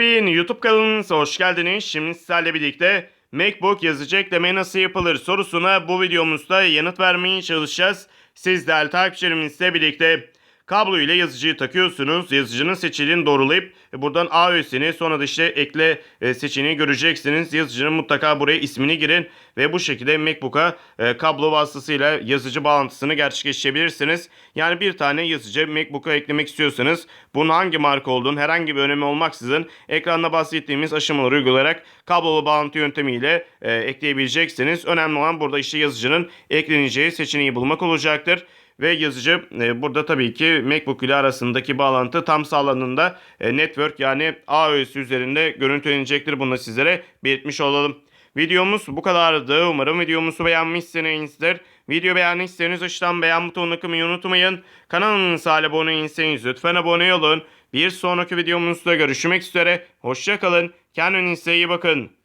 Bin YouTube kanalımıza hoş geldiniz. Şimdi sizlerle birlikte MacBook yazıcı ekleme nasıl yapılır sorusuna bu videomuzda yanıt vermeye çalışacağız. Siz değerli takipçilerimizle birlikte kablo ile yazıcıyı takıyorsunuz. Yazıcının seçeneğini doğrulayıp buradan A öğesini sonra da işte ekle e, seçeneği göreceksiniz. Yazıcının mutlaka buraya ismini girin ve bu şekilde MacBook'a e, kablo vasıtasıyla yazıcı bağlantısını gerçekleştirebilirsiniz. Yani bir tane yazıcı MacBook'a eklemek istiyorsanız bunun hangi marka olduğunu herhangi bir önemi olmaksızın ekranda bahsettiğimiz aşamaları uygulayarak kablolu bağlantı yöntemiyle e, ekleyebileceksiniz. Önemli olan burada işte yazıcının ekleneceği seçeneği bulmak olacaktır. Ve yazıcı e, burada tabii ki MacBook ile arasındaki bağlantı tam sağlandığında e, network yani öğesi üzerinde görüntülenecektir. Bunu sizlere belirtmiş olalım. Videomuz bu kadardı. Umarım videomuzu beğenmişsinizdir. Video beğendiyseniz aşağıdan beğen butonuna kılmayı unutmayın. Kanalımıza abone değilseniz lütfen abone olun. Bir sonraki videomuzda görüşmek üzere. Hoşçakalın. Kendinize iyi bakın.